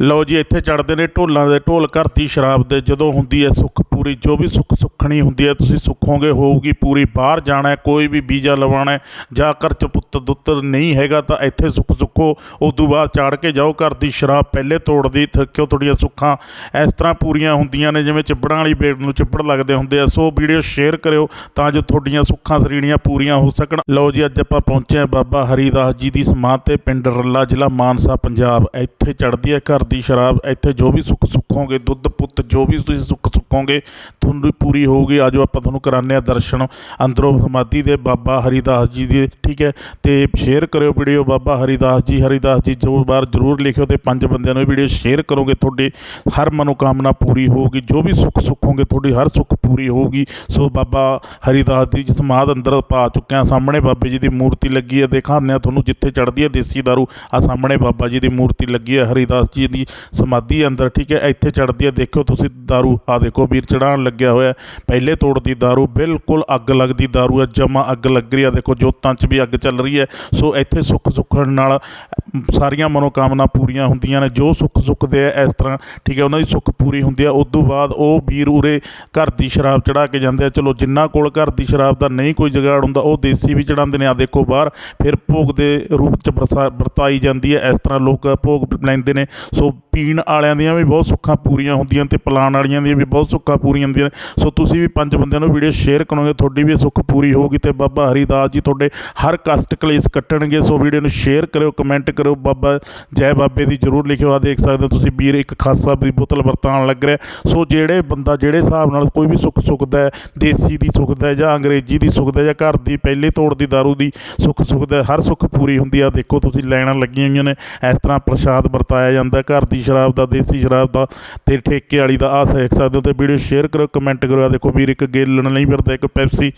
ਲਓ ਜੀ, ਇੱਥੇ ਚੜਦੇ ਨੇ ਢੋਲਾਂ ਦੇ ਢੋਲ ਘਰਤੀ ਸ਼ਰਾਬ ਦੇ, ਜਦੋਂ ਹੁੰਦੀ ਹੈ ਸੁੱਖ ਪੂਰੀ ਜੋ ਵੀ ਸੁੱਖ ਸੁੱਖਣੀ ਹੁੰਦੀ ਹੈ, ਤੁਸੀਂ ਸੁੱਖੋਗੇ ਹੋਊਗੀ, ਪੂਰੀ ਬਾਹਰ ਜਾਣਾ ਕੋਈ ਵੀ ਵੀਜ਼ਾ ਲਵਾਉਣਾ ਜਾਂ ਘਰ ਚ ਪੁੱਤ ਦੁੱਤਰ ਨਹੀਂ ਹੈਗਾ, ਤਾਂ ਇੱਥੇ ਸੁੱਖ ਸੁੱਖੋ, ਉਦੋਂ ਬਾਅਦ ਚਾੜ ਕੇ ਜਾਓ, ਘਰ ਦੀ ਸ਼ਰਾਬ ਪਹਿਲੇ ਤੋੜਦੀ ਥੱਕਿਓ ਤੁਹਾਡੀਆਂ ਸੁੱਖਾਂ। ਇਸ ਤਰ੍ਹਾਂ ਪੂਰੀਆਂ ਹੁੰਦੀਆਂ ਨੇ, ਜਿਵੇਂ ਚਿੱਬੜਾਂ ਵਾਲੀ ਬੇੜ ਨੂੰ ਚਿੱਬੜ ਲੱਗਦੇ ਹੁੰਦੇ ਆ, ਸੋ ਵੀਡੀਓ ਸ਼ੇਅਰ ਕਰਿਓ, ਤਾਂ ਜੋ ਤੁਹਾਡੀਆਂ ਸੁੱਖਾਂ ਸਰੀਣੀਆਂ ਪੂਰੀਆਂ ਹੋ ਸਕਣ। ਲਓ ਜੀ, ਅੱਜ ਆਪਾਂ ਪਹੁੰਚੇ ਹਾਂ ਬਾਬਾ ਹਰੀਦਾਸ ਜੀ ਦੀ ਸਮਾਧ ਤੇ, ਪਿੰਡ ਰੱਲਾ, ਜ਼ਿਲ੍ਹਾ ਮਾਨਸਾ, ਪੰਜਾਬ। ਇੱਥੇ ਚੜਦੀ ਹੈ ਘਰ ਦੀ ਸ਼ਰਾਬ, ਇੱਥੇ ਜੋ ਵੀ ਸੁੱਖ ਸੁੱਖੋਗੇ ਦੁੱਧ, ਪੁੱਤ, ਜੋ ਵੀ ਤੁਸੀਂ ਸੁੱਖ ਸੁੱਖੋਗੇ ਤੁਹਾਨੂੰ ਪੂਰੀ ਹੋਊਗੀ। ਆਜੋ ਆਪਾਂ ਤੁਹਾਨੂੰ ਕਰਾਉਂਦੇ ਆ ਦਰਸ਼ਨ। ਅੰਦਰੋਂ ਸਮਾਧੀ ਦੇ ਬਾਬਾ ਹਰੀਦਾਸ ਜੀ ਦੀ, ਠੀਕ ਹੈ? ਤੇ ਸ਼ੇਅਰ ਕਰਿਓ ਵੀਡੀਓ ਬਾਬਾ ਹਰੀਦਾਸ ਜੀ। ਹਰੀਦਾਸ ਜੀ, ਜੋ ਬਾਰ ਜ਼ਰੂਰ ਲਿਖਿਓ ਤੇ ਪੰਜ ਬੰਦਿਆਂ ਨੂੰ ਵੀਡੀਓ ਸ਼ੇਅਰ ਕਰੋਗੇ, ਤੁਹਾਡੀ ਹਰ ਮਨੋਕਾਮਨਾ ਪੂਰੀ ਹੋਊਗੀ। ਜੋ ਵੀ ਸੁੱਖ ਸੁੱਖੋਗੇ ਤੁਹਾਡੀ ਹਰ ਸੁੱਖ ਪੂਰੀ ਹੋਊਗੀ। ਸੋ ਬਾਬਾ ਹਰੀਦਾਸ ਦੀ ਸਮਾਧ ਅੰਦਰ ਪਾ ਚੁੱਕੇ ਆ ਸਾਹਮਣੇ ਬਾਬੇ ਜੀ ਦੀ ਮੂਰਤੀ ਲੱਗੀ ਹੈ। ਦਿਖਾਉਂਦੇ ਆ ਤੁਹਾਨੂੰ ਜਿੱਥੇ ਚੜਦੀ ਹੈ, ਦੇਸੀ ਦਾਰੂ। ਆ ਸਾਹਮਣੇ ਬਾਬਾ ਜੀ ਦੀ ਮੂਰਤੀ ਲੱਗੀ ਹੈ, ਹਰੀਦਾਸ ਜੀ ਦੀ ਸਮਾਧੀ ਅੰਦਰ, ਠੀਕ ਹੈ? ਇੱਥੇ ਚੜਦੀ ਹੈ, ਦੇਖਿਓ ਤੁਸੀਂ ਦਾਰੂ। ਆ ਦੇਖੋ ਵੀਰ ਚੜਾਉਣ ਲੱਗਿਆ ਹੋਇਆ ਹੈ। ਪਹਿਲੇ ਤੋੜਦੀ ਦਾਰੂ, ਬਿਲਕੁਲ ਅੱਗ ਲੱਗਦੀ ਦਾਰੂ ਹੈ, ਜਮਾ ਅੱਗ ਲੱਗ ਰਹੀ ਹੈ ਦੇਖੋ ਜੋਤਾਂ 'ਚ ਵੀ ਅੱਗ ਚੱਲ ਰਹੀ ਹੈ ਸੋ ਇੱਥੇ ਸੁੱਖ ਸੁੱਖਣ ਨਾਲ ਸਾਰੀਆਂ ਮਨੋਕਾਮਨਾ ਪੂਰੀਆਂ ਹੁੰਦੀਆਂ ਨੇ, ਜੋ ਸੁੱਖ ਸੁੱਖਦੇ ਆ ਇਸ ਤਰ੍ਹਾਂ, ਠੀਕ ਹੈ, ਉਹਨਾਂ ਦੀ ਸੁੱਖ ਪੂਰੀ ਹੁੰਦੀ ਆ, ਉਸ ਤੋਂ ਬਾਅਦ ਉਹ ਵੀਰ ਉਰੇ ਘਰ ਦੀ ਸ਼ਰਾਬ ਚੜਾ ਕੇ ਜਾਂਦੇ ਆ, ਚਲੋ ਜਿੰਨਾ ਕੋਲ ਘਰ ਦੀ ਸ਼ਰਾਬ ਦਾ ਨਹੀਂ ਕੋਈ ਜਗਾੜ ਹੁੰਦਾ, ਉਹ ਦੇਸੀ ਵੀ ਚੜਾਉਂਦੇ ਨੇ ਆ ਦੇਖੋ ਬਾਹਰ, ਫਿਰ ਭੋਗ ਦੇ ਰੂਪ ਚ ਵਰਸਾ- ਵਰਤਾਈ ਜਾਂਦੀ ਹੈ, ਇਸ ਤਰ੍ਹਾਂ ਲੋਕ ਭੋਗ ਲੈਂਦੇ ਨੇ, ਸੋ ਪੀਣ ਵਾਲਿਆਂ ਦੀਆਂ ਵੀ ਬਹੁਤ ਸੁੱਖਾਂ ਪੂਰੀਆਂ ਹੁੰਦੀਆਂ ਤੇ ਪਲਾਣ ਵਾਲੀਆਂ ਦੀਆਂ ਵੀ ਬਹੁਤ ਸੁੱਖਾਂ ਪੂਰੀਆਂ ਹੁੰਦੀਆਂ ਨੇ, ਸੋ ਤੁਸੀਂ ਵੀ ਪੰਜ ਬੰਦਿਆਂ ਨੂੰ ਵੀਡੀਓ ਸ਼ੇਅਰ ਕਰੋਗੇ, ਤੁਹਾਡੀ ਵੀ ਸੁੱਖ ਪੂਰੀ ਹੋਊਗੀ ਤੇ ਬਾਬਾ ਹਰੀਦਾਸ ਜੀ ਤੁਹਾਡੇ ਹਰ ਕਸ਼ਟ ਕਲੇਸ਼ ਕੱਟਣਗੇ, ਸੋ ਵੀਡੀਓ ਨੂੰ ਸ਼ੇਅਰ ਕਰਿਓ, ਕਮੈਂਟ ਕਰਿਓ ਬਾਬਾ ਜੈ ਬਾਬੇ ਦੀ ਜਰੂਰ ਲਿਖਿਓ। ਆ ਦੇਖ ਸਕਦੇ ਹੋ ਤੁਸੀਂ ਵੀਰ, ਇੱਕ ਖਾਸਾ ਦੀ ਬੋਤਲ ਵਰਤਾਉਣ ਲੱਗ ਰਿਹਾ। ਸੋ ਜਿਹੜੇ ਬੰਦਾ, ਜਿਹੜੇ ਹਿਸਾਬ ਨਾਲ ਕੋਈ ਵੀ ਸੁੱਖ ਸੁਖਦਾ ਹੈ, ਦੇਸੀ ਦੀ ਸੁਖਦਾ ਹੈ ਜਾਂ ਅੰਗਰੇਜ਼ੀ ਦੀ ਸੁਖਦਾ ਜਾਂ ਘਰ ਦੀ ਪਹਿਲੇ ਤੋੜ ਦੀ ਦਾਰੂ ਦੀ ਸੁੱਖ ਸੁਖਦਾ ਹਰ ਸੁੱਖ ਪੂਰੀ ਹੁੰਦੀ ਆ। ਦੇਖੋ ਤੁਸੀਂ ਲਾਈਨਾਂ ਲੱਗੀਆਂ ਹੋਈਆਂ ਨੇ। ਇਸ ਤਰ੍ਹਾਂ ਪ੍ਰਸ਼ਾਦ ਵਰਤਾਇਆ ਜਾਂਦਾ ਘਰ ਦੀ ਸ਼ਰਾਬ ਦਾ, ਦੇਸੀ ਸ਼ਰਾਬ ਦਾ ਤੇ ਠੇਕੇ ਵਾਲੀ ਦਾ ਆ ਦੇਖ ਸਕਦੇ ਹੋ ਤੇ ਵੀਡੀਓ ਸ਼ੇਅਰ ਕਰੋ, ਕਮੈਂਟ ਕਰੋ। ਆ ਦੇਖੋ ਵੀਰ, ਇੱਕ ਗੇਲਣ ਲਈ ਫਿਰਦਾ, ਇੱਕ ਪੈਪਸੀ।